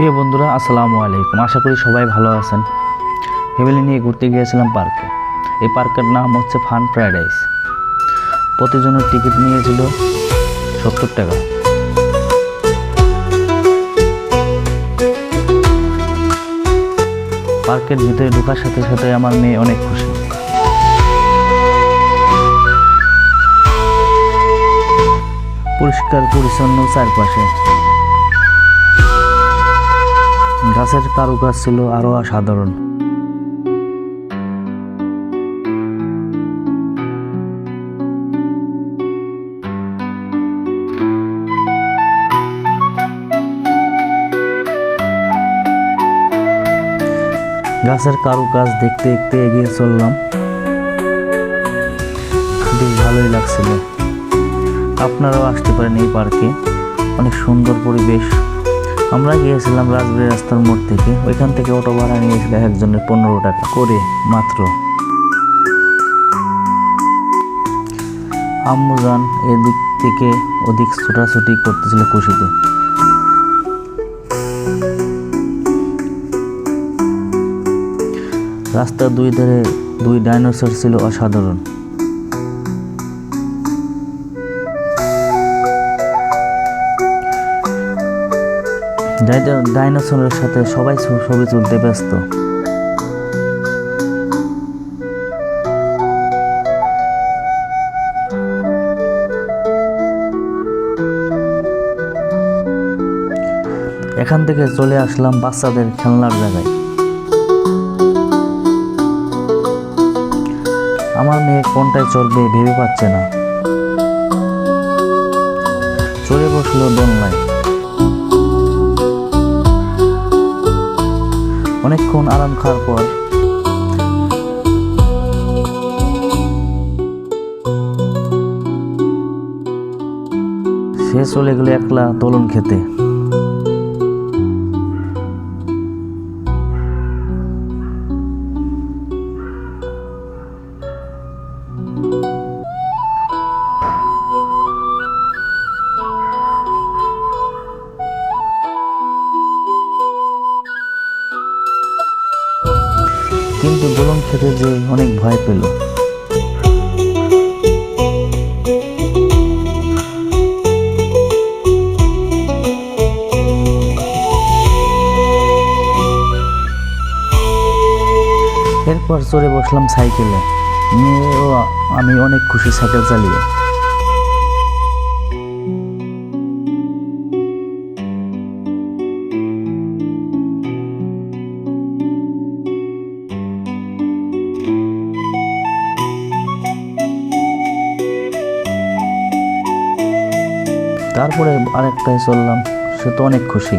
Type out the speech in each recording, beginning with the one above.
প্রিয় বন্ধুরা, আসসালামু আলাইকুম। আশা করি সবাই ভালো আছেন। ফ্যামিলি নিয়ে ঘুরতে গিয়েছিলাম পার্কে। এই পার্কের নাম হচ্ছে ফান প্যারাডাইস প্রতিজনের টিকিট নিয়েছিল সত্তর টাকা। পার্কের ভিতরে ঢোকার সাথে সাথে আমার মেয়ে অনেক খুশি। পরিষ্কার, পরিচ্ছন্ন চারপাশে। গাছের কারুকাজ ছিল আরও সাধারণ গাছের কারুকাজ দেখতে দেখতে এগিয়ে চললাম। বেশ ভালোই লাগছিল। আপনারাও আসতে পারেন এই পার্কে। অনেক সুন্দর পরিবেশ। আমরা গিয়েছিলাম রাজবাড়ি রাস্তার মোড় থেকে। ওইখান থেকে অটো ভাড়া নিয়েছিল একজনের পনেরো টাকা করে মাত্র। আম্মুজান এদিক থেকে ওদিক ছোটাছুটি করতেছিল খুশিতে রাস্তার দুই ধারে দুই ডাইনোসর ছিল অসাধারণ। ডাইনোসরের সাথে সবাই ছবি তুলতে ব্যস্ত। এখান থেকে চলে আসলাম বাচ্চাদের খেলনার জায়গায়। আমার মেয়ে কোনটায় চলবে ভেবে পাচ্ছে না। চলে বসল দোলনায়। অনেকক্ষণ আরাম খাওয়ার পর। সে চলে গেল একলা দোলন খেতে। এরপর চড়ে বসলাম সাইকেলে। মেয়েও আমি অনেক খুশি সাইকেল চালিয়ে। তারপরে আরেকটায় চললাম, সে তো অনেক খুশি।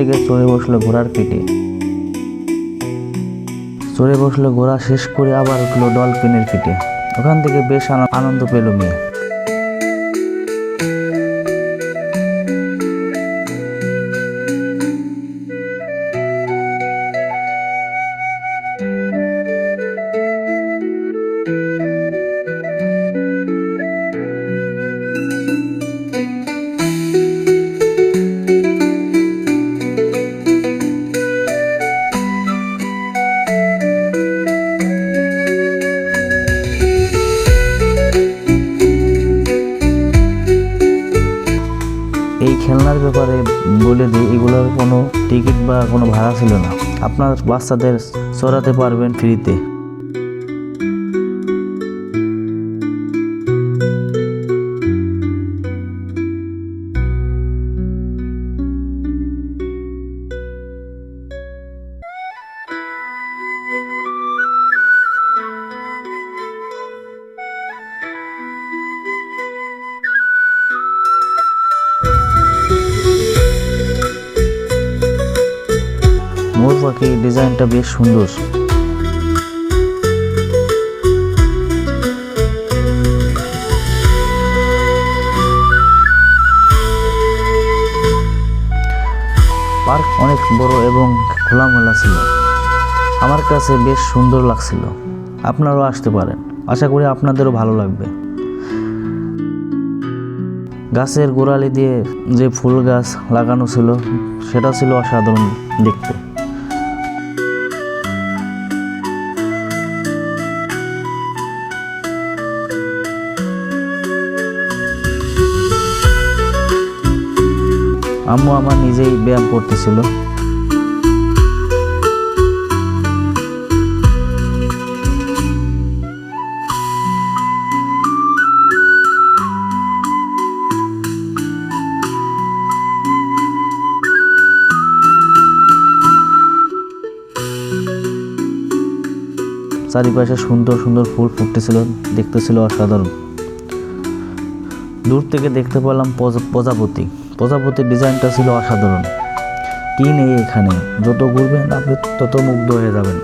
থেকে চড়ে বসল ঘোড়ার পিঠে। চড়ে বসল ঘোড়া শেষ করে আবার উঠল ডলফিনের পিঠে। ওখান থেকে বেশ আনন্দ পেল মেয়ে। খেলনার ব্যাপারে বলে দিই, এগুলোর কোনো টিকিট বা কোনো ভাড়া ছিল না। আপনার বাচ্চাদের চড়াতে পারবেন ফ্রিতে পাখি ডিজাইনটা বেশ সুন্দর। পার্ক অনেক বড় এবং খোলামেলা ছিল। আমার কাছে বেশ সুন্দর লাগছিল। আপনারাও আসতে পারেন। আশা করি আপনাদেরও ভালো লাগবে। গাছের গোড়ালি দিয়ে যে ফুল গাছ লাগানো ছিল, সেটা ছিল অসাধারণ দেখতে। আম্মু আমার নিজেই ব্যায়াম করতেছিল। চারিপাশে সুন্দর সুন্দর ফুল ফুটতেছিল, দেখতেছিল অসাধারণ। দূর থেকে দেখতে পেলাম প্রজা- প্রজাপতি। প্রজাপতির ডিজাইনটা ছিল অসাধারণ। কি নেই এখানে? যত ঘুরবেন আপনি তত মুগ্ধ হয়ে যাবেন।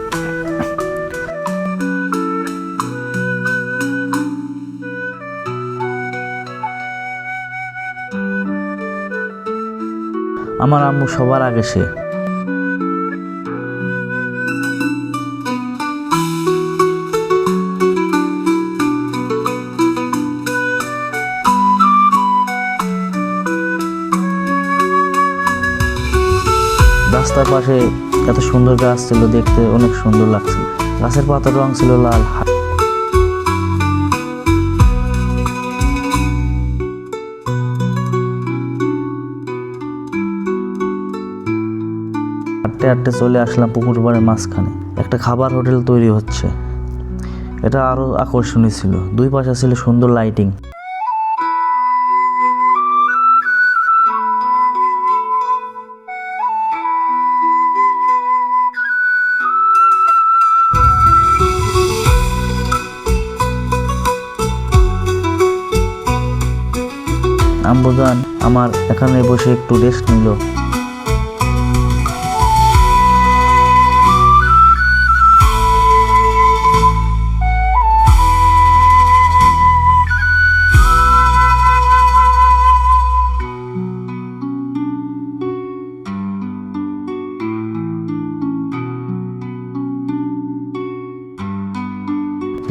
আমার আম্মু সবার আগে সে। রাস্তার পাশে এত সুন্দর গাছ ছিল, দেখতে অনেক সুন্দর লাগছিল। গাছের পাতার রং ছিল লাল। হা- হাঁটতে চলে আসলাম পুকুর পাড়ের মাঝখানে। একটা খাবার হোটেল তৈরি হচ্ছে। এটা আরও আকর্ষণীয় ছিল। দুই পাশে ছিল সুন্দর লাইটিং আম্বুজান আমার এখানে বসে একটু রেস্ট নিল।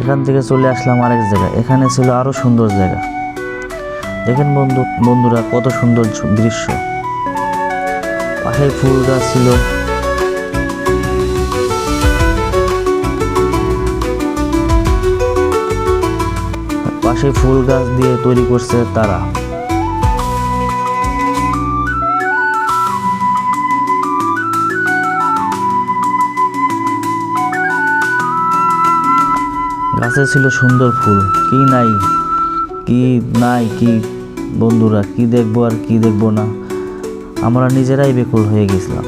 এখান থেকে চলে আসলাম আরেক জায়গায়। এখানে ছিল আরও সুন্দর জায়গা। দেখেন বন্ধু, বন্ধুরা, কত সুন্দর দৃশ্য। পাশে ফুল গাছ ছিল। পাশে ফুল গাছ দিয়ে তৈরি করছে তারা। গাছে ছিল সুন্দর ফুল। কি নাই? কি নাই? কি বন্ধুরা, কি দেখব আর কি দেখব না? আমরা নিজেরাই বেকুল হয়ে গেছিলাম।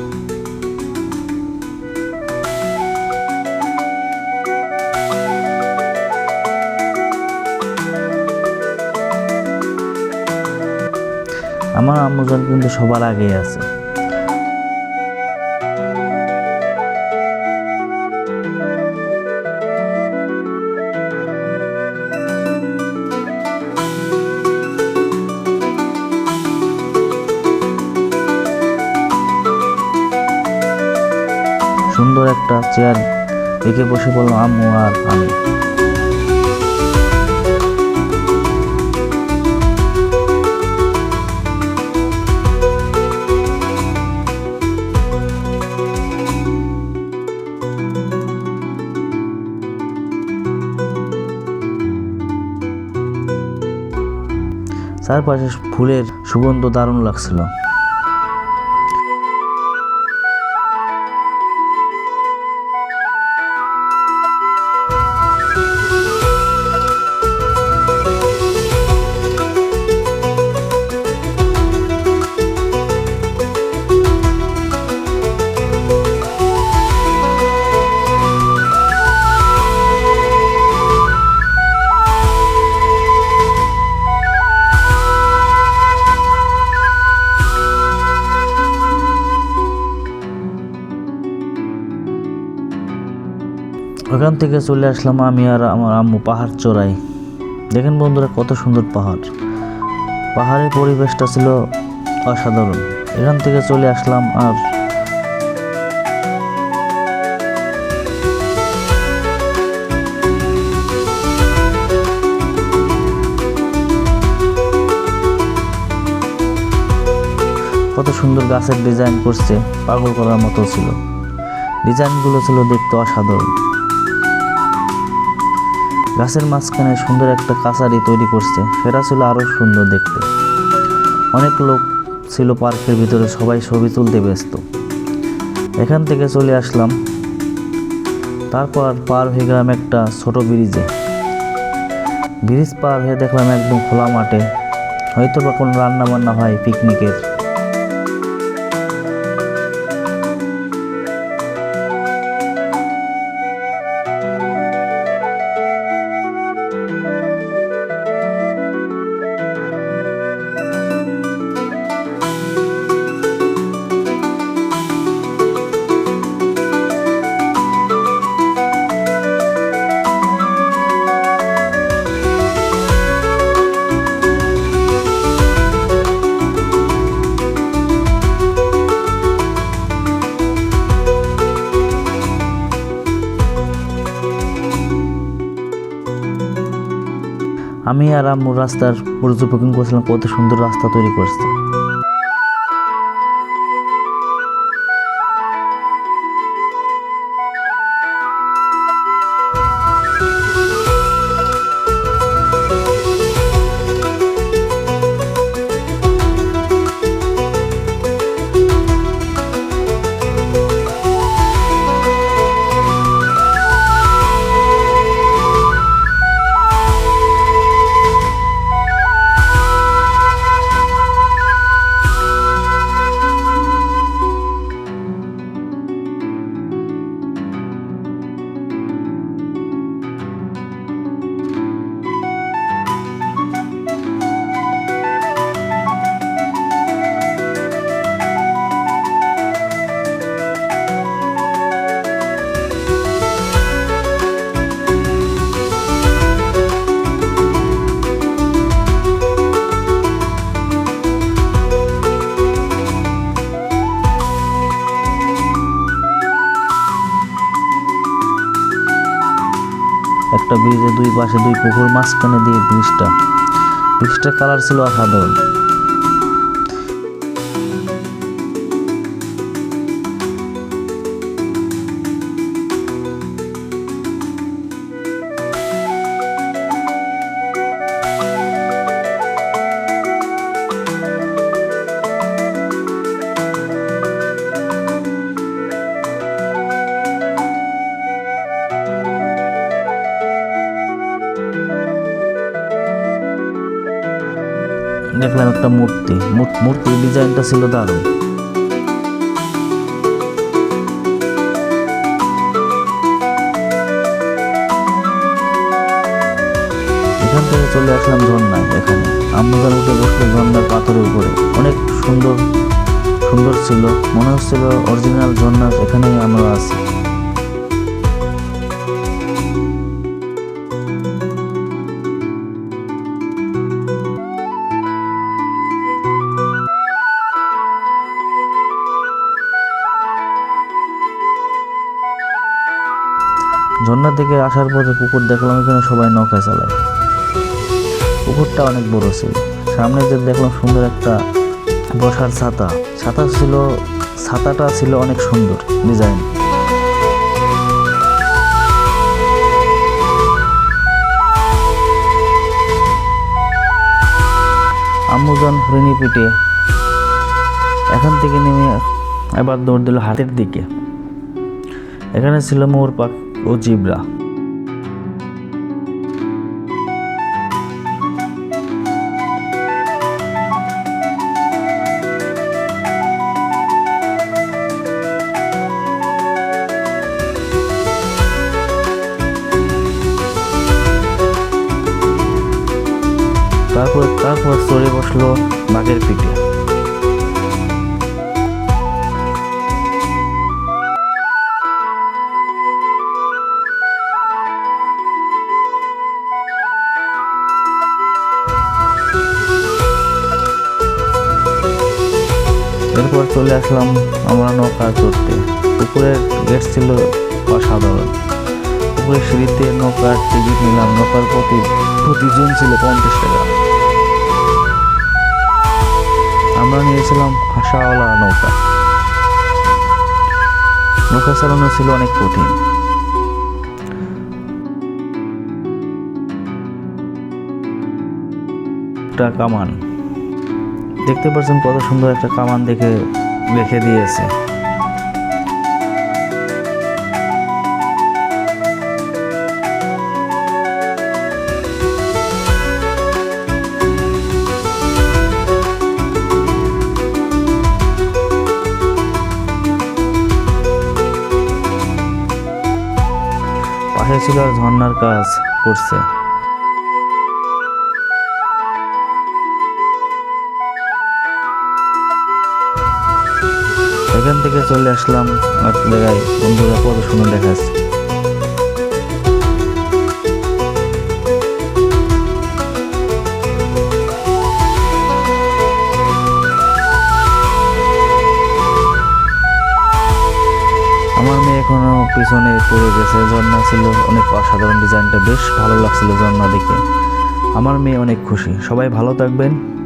আমার আম্মুজান কিন্তু সবার আগেই আছে। একটা চেয়ার দেখে বসে পড়লাম আম্মু আর আমি। চারপাশে ফুলের সুগন্ধ দারুণ লাগছিল। ওখান থেকে চলে আসলাম আমি আর আমার আম্মু পাহাড় চড়াই। দেখেন বন্ধুরা কত সুন্দর পাহাড়। পাহাড়ের পরিবেশটা ছিল অসাধারণ। এখান থেকে চলে আসলাম আর কত সুন্দর গাছের ডিজাইন করছে, পাগল করার মতো ছিল। ডিজাইনগুলো ছিল দেখতে অসাধারণ। গাছের মাঝখানে সুন্দর একটা কাছারি তৈরি করছে। সেটা ছিল আরও সুন্দর দেখতে। অনেক লোক ছিল পার্কের ভিতরে, সবাই ছবি তুলতে ব্যস্ত। এখান থেকে চলে আসলাম। তারপর পার হয়ে গেলাম একটা ছোট ব্রিজে। ব্রিজ পার হয়ে দেখলাম একদম খোলা মাঠে। হয়তো বা কোনো রান্না বান্না হয় পিকনিকের আমি আর আম্মু রাস্তার পর্যবেক্ষণ করছিলাম কত সুন্দর রাস্তা তৈরি করছে। পাশে দুই পুকুর মাঝখানে দিয়ে ব্রিজটা। ব্রিজটার কালার ছিল অসাধারণ একটা মূর্তি। মূর- মূর্তির ডিজাইনটা ছিল দারুণ। এখান থেকে চলে আসলাম ঝর্ণায়, এখানে। আম্মুজান উঠে বসল ঝর্ণার পাথরের উপরে। অনেক সুন্দর সুন্দর ছিল। মনে হচ্ছিল অরিজিনাল ঝর্ণা এখানেই আমরা আছি। আসার পথে পুকুর দেখলাম, এখানে সবাই নৌকা চালায়। পুকুরটা অনেক বড় ছিল। সামনে যে দেখলাম সুন্দর একটা বসার ছাতা। ছাতা ছিল, ছাতাটা ছিল অনেক সুন্দর ডিজাইন আম্মুজান হরিণী পিঠে। এখান থেকে নেমে এবার দৌড় দিল হাতের দিকে। এখানে ছিল মোর পাক ও জিব্রা। তারপর চড়ে বসল বাঘের পিঠে। এরপর চলে আসলাম আমরা নৌকা চড়তে। পুকুরের গেট ছিল অসাধারণ। পুকুরের সিঁড়িতে নৌকার টিকিট নিলাম। নৌকার প্রতি প্রতিজন ছিল পঞ্চাশ টাকা। আমরা নিয়েছিলাম খাসাওয়ালা নৌকা। নৌকা চালানো ছিল অনেক কঠিন। একটা কামান। দেখতে পাচ্ছেন কত সুন্দর একটা কামান দেখে রেখে দিয়েছে। ছিল ঝর্নার কাজ করছে। এখান থেকে চলে আসলাম আর বন্ধুরা পড়াশোনা দেখাচ্ছে। পিছনে পড়ে গেছে। ঝর্ণা ছিল অনেক অসাধারণ ডিজাইনটা বেশ ভালো লাগছিল ঝর্ণা দেখে আমার মেয়ে অনেক খুশি। সবাই ভালো থাকবেন।